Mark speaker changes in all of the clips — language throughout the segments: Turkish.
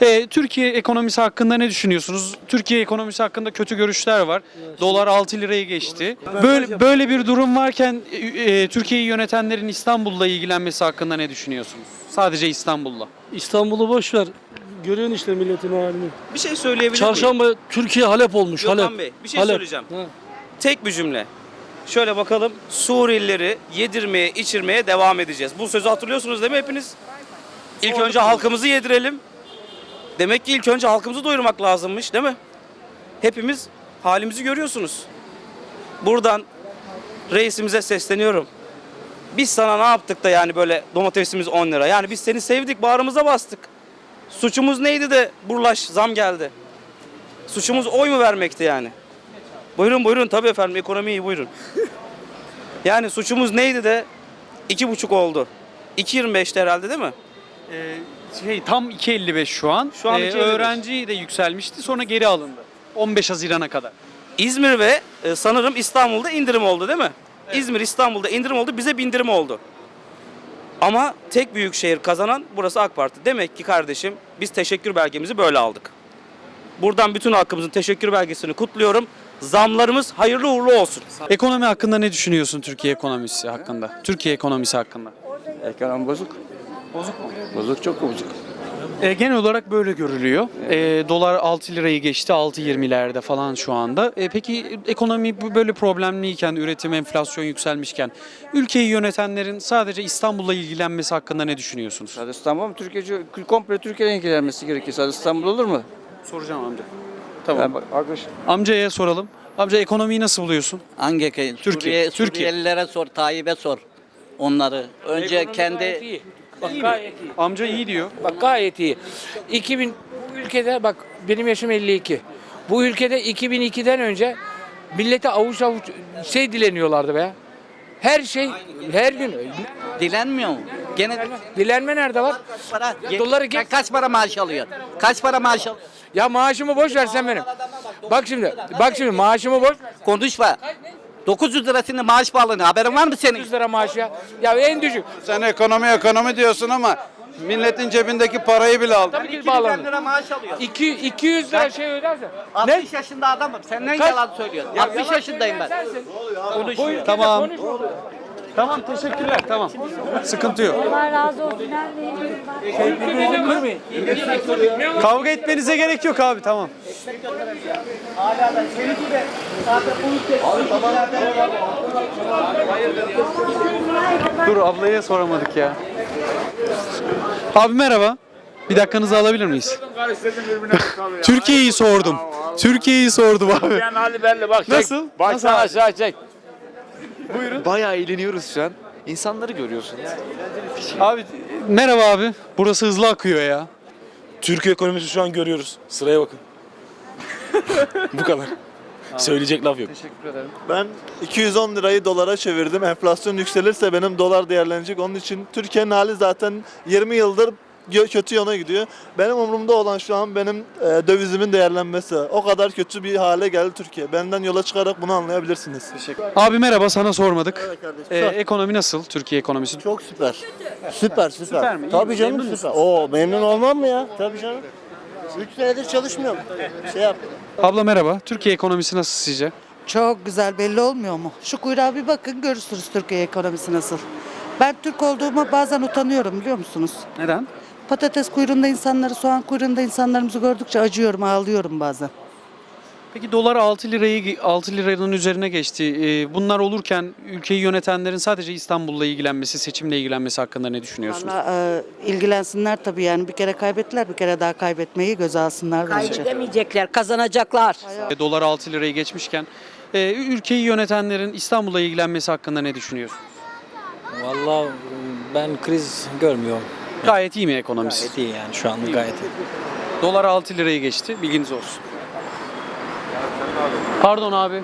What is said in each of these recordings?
Speaker 1: E, Türkiye ekonomisi hakkında ne düşünüyorsunuz? Türkiye ekonomisi hakkında kötü görüşler var. Dolar 6 lirayı geçti. Böyle böyle bir durum varken e, Türkiye'yi yönetenlerin İstanbul'la ilgilenmesi hakkında ne düşünüyorsunuz? Sadece İstanbul'la.
Speaker 2: İstanbul'u boş ver. Görüyorsun işte milletin halini.
Speaker 3: Bir şey söyleyebilir miyim?
Speaker 2: Çarşamba Türkiye Halep olmuş.
Speaker 3: Gökhan
Speaker 2: Halep.
Speaker 3: Bey, bir şey
Speaker 2: Halep.
Speaker 3: söyleyeceğim.
Speaker 2: Ha.
Speaker 3: Tek bir cümle. Şöyle bakalım. Suriyelileri yedirmeye, içirmeye devam edeceğiz. Bu sözü hatırlıyorsunuz değil mi hepiniz? İlk önce halkımızı yedirelim. Demek ki ilk önce halkımızı doyurmak lazımmış değil mi? Hepimiz halimizi görüyorsunuz. Buradan reisimize sesleniyorum. Biz sana ne yaptık da yani böyle domatesimiz 10 lira. Yani biz seni sevdik, bağrımıza bastık. Suçumuz neydi de burlaş zam geldi. Suçumuz oy mu vermekti yani? Buyurun buyurun tabii efendim ekonomi iyi buyurun. yani suçumuz neydi de iki buçuk oldu. 2.25'ti herhalde değil mi?
Speaker 1: E, şey tam 2.55 şu an.
Speaker 3: Şu an
Speaker 1: E,
Speaker 3: 2.55.
Speaker 1: öğrenci de yükselmişti sonra geri alındı. 15 Haziran'a kadar.
Speaker 3: İzmir ve e, sanırım İstanbul'da indirim oldu değil mi? İzmir İstanbul'da indirim oldu bize bindirim oldu. Ama tek büyük şehir kazanan burası AK Parti. Demek ki kardeşim biz teşekkür belgemizi böyle aldık. Buradan bütün halkımızın teşekkür belgesini kutluyorum. Zamlarımız hayırlı uğurlu olsun.
Speaker 1: Ekonomi hakkında ne düşünüyorsun Türkiye ekonomisi hakkında? Türkiye ekonomisi hakkında.
Speaker 4: Ekonomi bozuk.
Speaker 1: Bozuk mu?
Speaker 4: Bozuk çok bozuk.
Speaker 1: E, genel olarak böyle görülüyor. E, dolar 6 lirayı geçti 6.20'lerde falan şu anda. E, peki ekonomi bu- böyle problemliyken, üretim, enflasyon yükselmişken ülkeyi yönetenlerin sadece İstanbul'la ilgilenmesi hakkında ne düşünüyorsunuz?
Speaker 4: Sadece İstanbul mu? Türkiye, komple Türkiye'nin ilgilenmesi gerekir. Sadece İstanbul olur mu?
Speaker 1: Soracağım amca.
Speaker 4: Tamam.
Speaker 1: Tamam.
Speaker 4: bak, arkadaş,
Speaker 1: Amcaya soralım. Amca ekonomiyi nasıl buluyorsun?
Speaker 5: Hangi?
Speaker 1: Türkiye,
Speaker 5: Suriye,
Speaker 1: Türkiye.
Speaker 5: Suriyelilere sor, Tayyip'e sor onları. Önce
Speaker 6: Gayet
Speaker 5: kendi
Speaker 6: iyi. Bak gayet iyi.
Speaker 1: Amca iyi diyor.
Speaker 6: Bak gayet iyi. 2000 bu ülkede bak benim yaşım 52. Bu ülkede 2002'den önce millete avuç avuç şey dileniyorlardı be. Her şey her gün
Speaker 5: dilenmiyor mu? Gene
Speaker 6: dilenme nerede var?
Speaker 5: kaç para?
Speaker 6: Ya doları geç.
Speaker 5: Ka- kaç para maaş alıyor? Kaç para maaş alıyor?
Speaker 6: Ya maaşımı boş versen benim. Bak şimdi. Bak şimdi maaşımı boş.
Speaker 5: Konuşma. 900 lirasını maaş bağlanıyor. Haberin var mı senin?
Speaker 6: 100 lira maaş ya. Ya en düşük.
Speaker 7: Sen ekonomi ekonomi diyorsun ama milletin cebindeki parayı bile aldın.
Speaker 6: Tabii ki
Speaker 5: 2000
Speaker 6: bağlanıyor.
Speaker 5: lira maaş alıyor.
Speaker 6: 2 200 lira şey ödersen.
Speaker 5: 60 yaşında adamım. Senden
Speaker 6: Kaç?
Speaker 5: yalan söylüyorsun. 60 yaşındayım ben.
Speaker 6: Konuşuyor.
Speaker 1: Tamam. Tamam teşekkürler tamam. Sıkıntı yok.
Speaker 8: Allah razı olsun. Neredeyim?
Speaker 1: Kavga etmenize gerek yok abi tamam. Dur ablaya soramadık ya. Abi merhaba. Bir dakikanızı alabilir miyiz? Türkiye'yi sordum. Türkiye'yi sordum abi.
Speaker 9: Yani hali belli bak. çek.
Speaker 1: Nasıl?
Speaker 9: Baştan
Speaker 1: Nasıl abi?
Speaker 9: aşağı çek.
Speaker 10: Bayağı eğleniyoruz şu an. İnsanları görüyorsun.
Speaker 1: Abi merhaba abi. Burası hızlı akıyor ya.
Speaker 9: Türkiye ekonomisi şu an görüyoruz. Sıraya bakın. Bu kadar. Söyleyecek laf yok.
Speaker 11: Ben 210 lirayı dolara çevirdim. Enflasyon yükselirse benim dolar değerlenecek. Onun için Türkiye'nin hali zaten 20 yıldır kötü yana gidiyor. Benim umurumda olan şu an benim e, dövizimin değerlenmesi. O kadar kötü bir hale geldi Türkiye. Benden yola çıkarak bunu anlayabilirsiniz.
Speaker 1: Abi merhaba sana sormadık.
Speaker 11: Evet kardeşim.
Speaker 1: Ee, ekonomi nasıl? Türkiye ekonomisi.
Speaker 11: Çok süper. Süper süper.
Speaker 1: Süper mi? İyi
Speaker 11: Tabii
Speaker 1: mi?
Speaker 11: canım
Speaker 1: Memnun
Speaker 11: süper. Oo memnun olmam mı ya? Tabii canım. 3 senedir çalışmıyorum. Şey yap.
Speaker 1: Abla merhaba. Türkiye ekonomisi nasıl sizce?
Speaker 12: Çok güzel belli olmuyor mu? Şu kuyruğa bir bakın görürsünüz Türkiye ekonomisi nasıl. Ben Türk olduğuma bazen utanıyorum biliyor musunuz?
Speaker 1: Neden?
Speaker 12: Patates kuyruğunda insanları, soğan kuyruğunda insanlarımızı gördükçe acıyorum, ağlıyorum bazen.
Speaker 1: Peki dolar 6 lirayı 6 liranın üzerine geçti. Ee, bunlar olurken ülkeyi yönetenlerin sadece İstanbul'la ilgilenmesi, seçimle ilgilenmesi hakkında ne düşünüyorsunuz?
Speaker 12: Valla e, ilgilensinler tabii yani bir kere kaybettiler, bir kere daha kaybetmeyi göze alsınlar bence.
Speaker 8: Kaybedemeyecekler, kazanacaklar.
Speaker 1: Ee, Dolar 6 lirayı geçmişken e, ülkeyi yönetenlerin İstanbul'la ilgilenmesi hakkında ne düşünüyorsunuz?
Speaker 2: Vallahi ben kriz görmüyorum.
Speaker 1: Gayet iyi mi ekonomisi?
Speaker 2: Gayet iyi yani şu anda gayet iyi.
Speaker 1: Dolar 6 lirayı geçti. Bilginiz olsun. Pardon abi.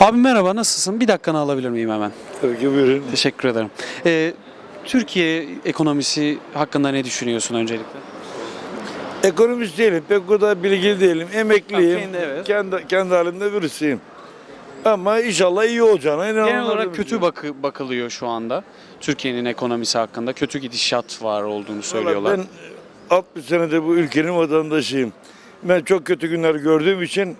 Speaker 1: Abi merhaba nasılsın? Bir dakikanı alabilir miyim hemen?
Speaker 9: Tabii ki buyurun.
Speaker 1: Teşekkür ederim. Ee, Türkiye ekonomisi hakkında ne düşünüyorsun öncelikle?
Speaker 9: Ekonomist değilim. Pek o da bilgili değilim. Emekliyim.
Speaker 1: Ha, kendi, evet.
Speaker 9: Kendi, kendi halimde birisiyim. Ama inşallah iyi olacağına inananlar
Speaker 1: Genel olarak kötü bakı, bakılıyor şu anda. Türkiye'nin ekonomisi hakkında kötü gidişat var olduğunu söylüyorlar.
Speaker 9: Ben 60 senede bu ülkenin vatandaşıyım. Ben çok kötü günler gördüğüm için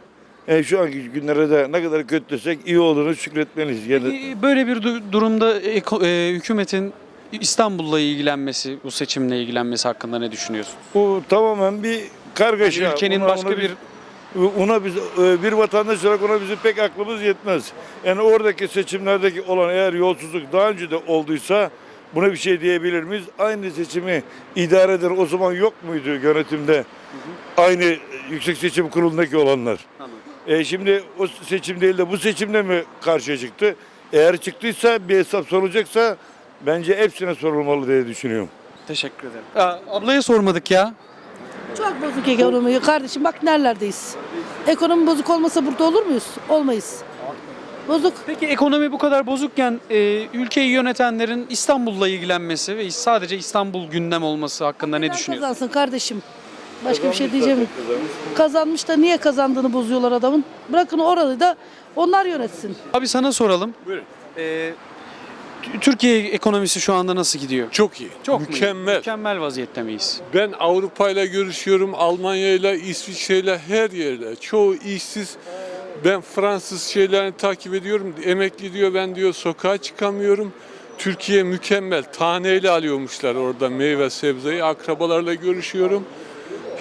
Speaker 9: e, şu anki günlere de ne kadar kötü desek iyi olduğunu şükretmeliyiz. Yani
Speaker 1: Böyle bir du- durumda eko- e, hükumetin İstanbul'la ilgilenmesi, bu seçimle ilgilenmesi hakkında ne düşünüyorsun?
Speaker 9: bu tamamen bir kargaşa.
Speaker 1: Yani ülkenin
Speaker 9: Ona-
Speaker 1: başka
Speaker 9: ona
Speaker 1: bir
Speaker 9: Ona biz e, bir vatandaş olarak ona bizim pek aklımız yetmez. Yani oradaki seçimlerdeki olan eğer yolsuzluk daha önce de olduysa buna bir şey diyebilir miyiz? Aynı seçimi idare eden o zaman yok muydu yönetimde? Aynı Yüksek Seçim Kurulu'ndaki olanlar. E şimdi o seçim değil de bu seçimde mi karşıya çıktı? Eğer çıktıysa bir hesap sorulacaksa bence hepsine sorulmalı diye düşünüyorum.
Speaker 1: Teşekkür ederim. Aa, ablaya sormadık ya.
Speaker 12: Çok bozuk ekonomi. Kardeşim bak nerelerdeyiz. Ekonomi bozuk olmasa burada olur muyuz? Olmayız. Bozuk.
Speaker 1: Peki ekonomi bu kadar bozukken e, ülkeyi yönetenlerin İstanbul'la ilgilenmesi ve sadece İstanbul gündem olması hakkında ne
Speaker 12: Neden
Speaker 1: düşünüyorsun?
Speaker 12: Kazansın kardeşim. Başka bir şey diyeceğim. Kazanmış da niye kazandığını bozuyorlar adamın. Bırakın orayı da onlar yönetsin.
Speaker 1: Abi sana soralım.
Speaker 13: Buyurun.
Speaker 1: Ee, Türkiye ekonomisi şu anda nasıl gidiyor?
Speaker 13: Çok iyi.
Speaker 1: Çok mu iyi?
Speaker 13: Mükemmel.
Speaker 1: Mükemmel vaziyette miyiz?
Speaker 13: Ben Avrupa ile görüşüyorum, Almanya ile, İsviçre ile her yerle. Çoğu işsiz. Ben Fransız şeylerini takip ediyorum. Emekli diyor ben diyor sokağa çıkamıyorum. Türkiye mükemmel. Taneyle alıyormuşlar orada meyve sebzeyi. Akrabalarla görüşüyorum.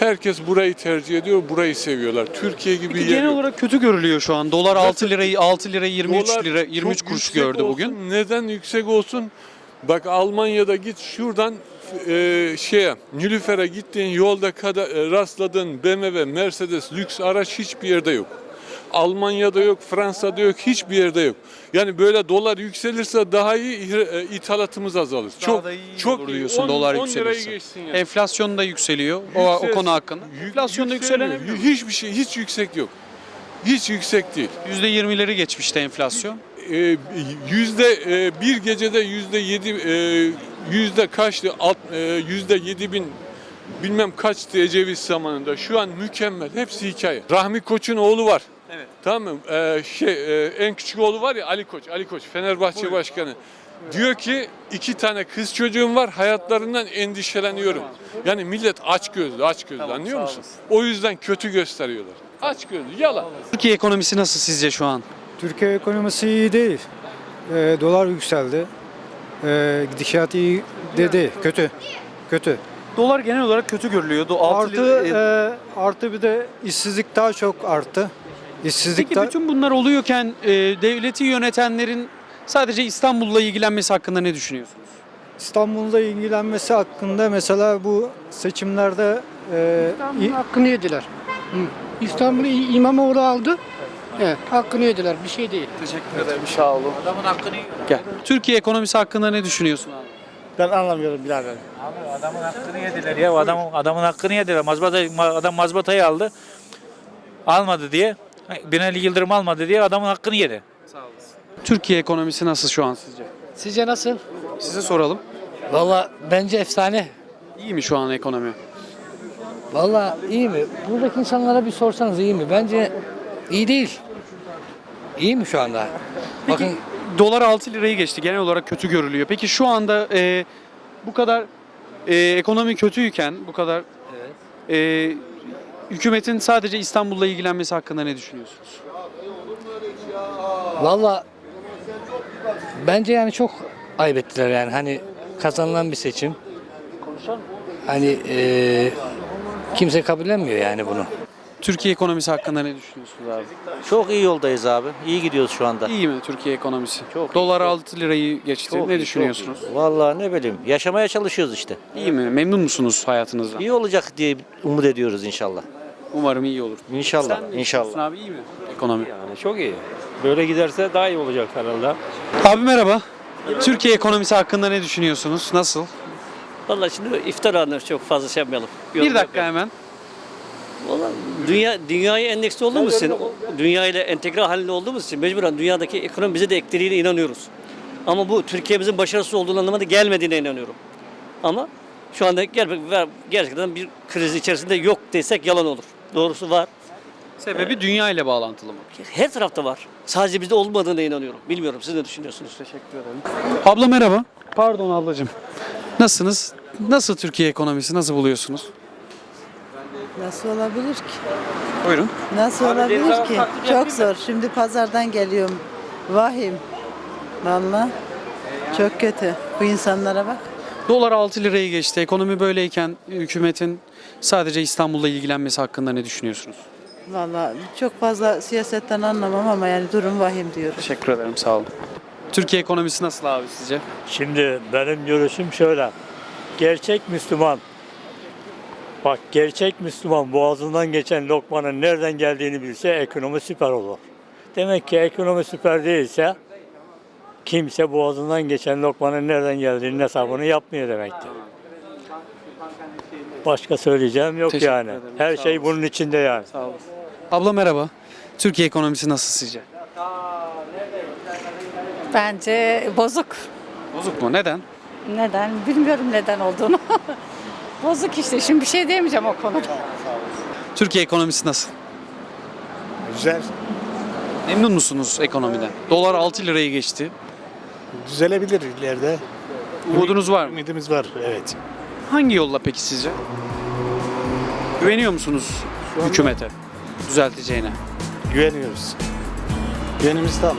Speaker 13: Herkes burayı tercih ediyor, burayı seviyorlar. Türkiye gibi
Speaker 1: Peki
Speaker 13: yer
Speaker 1: genel
Speaker 13: yok.
Speaker 1: olarak kötü görülüyor şu an. Dolar 6 lirayı 6 lira 23
Speaker 13: Dolar
Speaker 1: lira 23
Speaker 13: çok
Speaker 1: kuruş
Speaker 13: yüksek
Speaker 1: gördü
Speaker 13: olsun.
Speaker 1: bugün.
Speaker 13: Neden yüksek olsun? Bak Almanya'da git şuradan e, şeye Nilüfer'e gittiğin yolda kada, e, rastladığın BMW, Mercedes lüks araç hiçbir yerde yok. Almanya'da yok, Fransa'da yok, hiçbir yerde yok. Yani böyle dolar yükselirse daha iyi e, ithalatımız azalır.
Speaker 1: Daha
Speaker 13: çok
Speaker 1: da iyi
Speaker 13: çok
Speaker 1: olur
Speaker 13: iyi.
Speaker 1: diyorsun
Speaker 13: 10
Speaker 1: dolar
Speaker 13: 10 lirayı
Speaker 1: yükselirse.
Speaker 13: geçsin yani.
Speaker 1: Enflasyon da yükseliyor. O, o konu hakkında.
Speaker 13: Yük-
Speaker 1: Enflasyon da
Speaker 13: yükselmiyor.
Speaker 1: yükselene
Speaker 13: Hiçbir şey hiç yüksek yok. Hiç yüksek değil.
Speaker 1: %20'leri geçmişti enflasyon.
Speaker 13: e, yüzde e, bir gecede yüzde yedi e, yüzde kaçtı alt, e, yüzde yedi bin bilmem kaçtı Ecevit zamanında şu an mükemmel hepsi hikaye. Rahmi Koç'un oğlu var. Tamam mı? E, şey e, en küçük oğlu var ya Ali Koç Ali Koç Fenerbahçe Başkanı. Diyor ki iki tane kız çocuğum var hayatlarından endişeleniyorum. Yani millet aç gözlü aç gözlü anlıyor musun? O yüzden kötü gösteriyorlar. Aç gözlü yalan.
Speaker 1: Türkiye ekonomisi nasıl sizce şu an?
Speaker 2: Türkiye ekonomisi iyi değil. Ee, dolar yükseldi. Ee, gidişat iyi de değil. Kötü. Kötü.
Speaker 1: Dolar genel olarak kötü görülüyor. Do- altı
Speaker 2: Artı
Speaker 1: lira-
Speaker 2: e, artı bir de işsizlik daha çok arttı. İşsizlik
Speaker 1: Peki bütün bunlar oluyorken e, devleti yönetenlerin sadece İstanbul'la ilgilenmesi hakkında ne düşünüyorsunuz?
Speaker 2: İstanbul'da ilgilenmesi hakkında mesela bu seçimlerde e, i-
Speaker 14: hakkını yediler. İstanbul'u İmamoğlu aldı. Evet, hakkını yediler. Bir şey değil.
Speaker 1: Teşekkür ederim. Sağ olun. Adamın hakkını Gel. Türkiye ekonomisi hakkında ne düşünüyorsun abi?
Speaker 2: ben anlamıyorum birader.
Speaker 15: Adamın hakkını yediler ya. Adamın, adamın hakkını yediler. Mazbata, adam mazbatayı aldı. Almadı diye. Binali Yıldırım almadı diye adamın hakkını yedi.
Speaker 1: Türkiye ekonomisi nasıl şu an sizce?
Speaker 14: Sizce nasıl?
Speaker 1: Size soralım.
Speaker 14: Valla bence efsane.
Speaker 1: İyi mi şu an ekonomi?
Speaker 14: Valla iyi mi? Buradaki insanlara bir sorsanız iyi mi? Bence iyi değil. İyi mi şu anda? Bakın
Speaker 1: Dolar 6 lirayı geçti. Genel olarak kötü görülüyor. Peki şu anda e, bu kadar e, ekonomi kötüyken, bu kadar e, hükümetin sadece İstanbul'la ilgilenmesi hakkında ne düşünüyorsunuz?
Speaker 14: valla bence yani çok ayıp ettiler yani. Hani kazanılan bir seçim. Hani eee, kimse kabullenmiyor yani bunu.
Speaker 1: Türkiye ekonomisi hakkında ne düşünüyorsunuz abi?
Speaker 15: Çok iyi yoldayız abi. İyi gidiyoruz şu anda.
Speaker 1: İyi mi Türkiye ekonomisi?
Speaker 15: Çok iyi,
Speaker 1: Dolar
Speaker 15: çok.
Speaker 1: 6 lirayı geçti. ne düşünüyorsunuz?
Speaker 15: Vallahi ne bileyim. Yaşamaya çalışıyoruz işte.
Speaker 1: İyi mi? Memnun musunuz hayatınızdan?
Speaker 15: İyi olacak diye umut ediyoruz inşallah.
Speaker 1: Umarım iyi olur.
Speaker 15: İnşallah.
Speaker 1: Sen ne düşünüyorsun abi iyi mi ekonomi?
Speaker 15: Yani çok iyi. Böyle giderse daha iyi olacak herhalde.
Speaker 1: Abi merhaba. Türkiye ekonomisi hakkında ne düşünüyorsunuz? Nasıl?
Speaker 5: Vallahi şimdi iftar anı çok fazla şey yapmayalım.
Speaker 1: Bir dakika hemen.
Speaker 5: Vallahi dünya dünyaya endeksli olduğumuz için, dünya ile entegre halinde olduğumuz için mecburen dünyadaki ekonomi bize de eklediğine inanıyoruz. Ama bu Türkiye'mizin başarısız olduğu anlamına gelmediğine inanıyorum. Ama şu anda ger- gerçekten bir kriz içerisinde yok desek yalan olur. Doğrusu var.
Speaker 1: Sebebi dünya ile bağlantılı mı?
Speaker 5: Her tarafta var. Sadece bizde olmadığına inanıyorum. Bilmiyorum siz ne düşünüyorsunuz?
Speaker 1: Teşekkür ederim. Abla merhaba. Pardon ablacığım. Nasılsınız? Nasıl Türkiye ekonomisi? Nasıl buluyorsunuz?
Speaker 12: Nasıl olabilir ki?
Speaker 1: Buyurun.
Speaker 12: Nasıl olabilir ki? Çok zor. Şimdi pazardan geliyorum. Vahim. Vallahi çok kötü. Bu insanlara bak.
Speaker 1: Dolar 6 lirayı geçti. Ekonomi böyleyken hükümetin sadece İstanbul'la ilgilenmesi hakkında ne düşünüyorsunuz?
Speaker 12: Vallahi çok fazla siyasetten anlamam ama yani durum vahim diyorum.
Speaker 1: Teşekkür ederim. Sağ olun. Türkiye ekonomisi nasıl abi sizce?
Speaker 16: Şimdi benim görüşüm şöyle. Gerçek Müslüman Bak gerçek Müslüman boğazından geçen lokmanın nereden geldiğini bilse ekonomi süper olur. Demek ki ekonomi süper değilse kimse boğazından geçen lokmanın nereden geldiğinin hesabını yapmıyor demektir. Başka söyleyeceğim yok
Speaker 1: Teşekkür
Speaker 16: yani.
Speaker 1: ederim.
Speaker 16: Her
Speaker 1: Sağ
Speaker 16: şey bunun içinde yani.
Speaker 1: Sağ olasın. Abla merhaba. Türkiye ekonomisi nasıl sizce?
Speaker 8: Bence bozuk.
Speaker 1: Bozuk mu? Neden?
Speaker 8: Neden? Bilmiyorum neden olduğunu. bozuk işte. Şimdi bir şey diyemeyeceğim o konuda.
Speaker 1: Türkiye ekonomisi nasıl?
Speaker 2: Güzel.
Speaker 1: Memnun musunuz ekonomiden? Dolar 6 lirayı geçti.
Speaker 2: Düzelebilir ileride.
Speaker 1: Umudunuz var mı?
Speaker 2: Ümidimiz var. Evet.
Speaker 1: Hangi yolla peki sizce? Güveniyor musunuz hükümete düzelteceğine?
Speaker 2: Güveniyoruz. Güvenimiz tam.